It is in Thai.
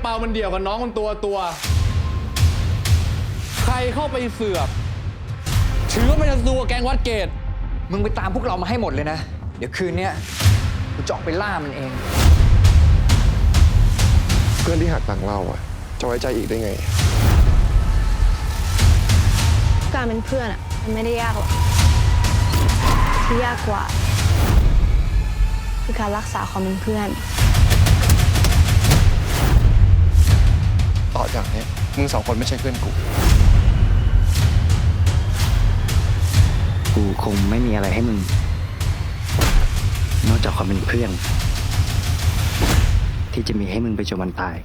เปามันเดี่ยวกับน้องมันตัวตัว ใครเข้าไปเสือกถือว่าเป็นศัตรูกับแกงวัดเกต มึงไปตามพวกเรามาให้หมดเลยนะ เดี๋ยวคืนเนี้ยกูจะออกไปล่ามันเอง เพื่อนที่หักหลังเราอะจะไว้ใจอีกได้ไง การเป็นเพื่อนอะมันไม่ได้ยากหรอกที่ยากกว่า คือการรักษาความเป็นเพื่อน ต่างเนี้ยมึงสองคนไม่ใช่เพื่อนกู กูคงไม่มีอะไรให้มึง นอกจากความเป็นเพื่อน ที่จะมีให้มึงไปจนวันตาย